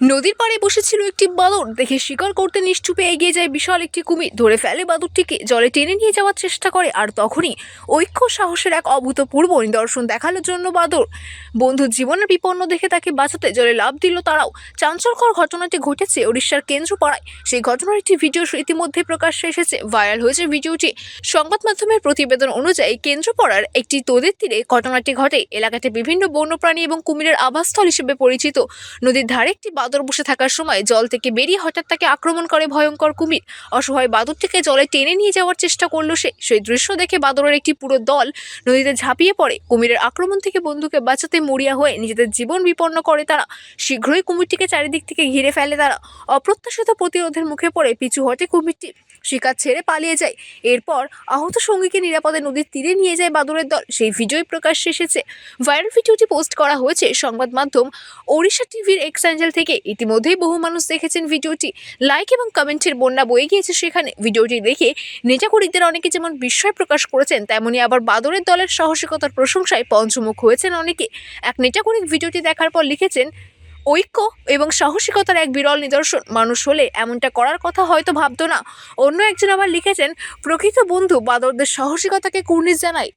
নদীর পাড়ে বসেছিল একটি বাদর। দেখে শিকার করতে নিশ্চুপে এগিয়ে যায় বিশাল একটি কুমির। ধরে ফেলে বাদরটিকে, জলে টেনে নিয়ে যাওয়ার চেষ্টা করে, আর তখনই ঐক্য সাহসের এক অভূতপূর্ব নিদর্শন দেখানোর জন্য বাদর। বন্ধুর জীবনের বিপন্ন দেখে তাকে বাঁচাতে জলে লাভ দিল তারাও। চাঞ্চলকর ঘটনাটি ঘটেছে ওড়িশার কেন্দ্রপাড়ায়। সেই ঘটনার একটি ভিডিও ইতিমধ্যে প্রকাশ্যে এসেছে। ভাইরাল হয়েছে ভিডিওটি। সংবাদ মাধ্যমের প্রতিবেদন অনুযায়ী কেন্দ্রপাড়ার একটি তোদের তীরে ঘটনাটি ঘটে। এলাকাতে বিভিন্ন বন্যপ্রাণী এবং কুমিরের আবাসস্থল হিসেবে পরিচিত। নদীর ধারে একটি বাদর বসে থাকার সময় জল থেকে বেরিয়ে হঠাৎ তাকে আক্রমণ করে ভয়ঙ্কর কুমির। অসহায় বাদরটিকে জলে টেনে নিয়ে যাওয়ার চেষ্টা করল সে। সেই দৃশ্য দেখে বাদরের একটি পুরো দল নদীতে ঝাঁপিয়ে পড়ে। কুমিরের আক্রমণ থেকে বন্ধুকে বাঁচাতে মরিয়া হয়ে নিজেদের জীবন বিপন্ন করে তারা। শীঘ্রই কুমিরটিকে চারিদিক থেকে ঘিরে ফেলে তারা। অপ্রত্যাশিত প্রতিরোধের মুখে পড়ে পিছু হটে কুমিরটি। শিকার ছেড়ে পালিয়ে যায়। এরপর আহত সঙ্গীকে নিরাপদে নদীর তীরে নিয়ে যায় বাদরের দল। সেই ভিডিওই প্রকাশ্যে এসেছে। ভাইরাল ভিডিওটি পোস্ট করা হয়েছে সংবাদ মাধ্যম ওড়িশা টিভির এক্স অ্যাঞ্জেল থেকে। ইতিমধ্যেই বহু মানুষ দেখেছেন ভিডিওটি। লাইক এবং কমেন্টের বন্যা বয়ে গিয়েছে সেখানে। ভিডিওটি দেখে নেটাকরিকদের অনেকে যেমন বিস্ময় প্রকাশ করেছেন, তেমনি আবার বাদরের দলের সাহসিকতার প্রশংসায় পঞ্চমুখ হয়েছেন অনেকে। এক নেটাকরিক ভিডিওটি দেখার পর লিখেছেন ঐক্য এবং সাহসিকতার এক বিরল নিদর্শন। মানুষ হলে এমনটা করার কথা হয়তো ভাবতো না। অন্য একজন আবার লিখেছেন, প্রকৃত বন্ধু বাদরদের সাহসিকতাকে কুর্নিশ জানায়।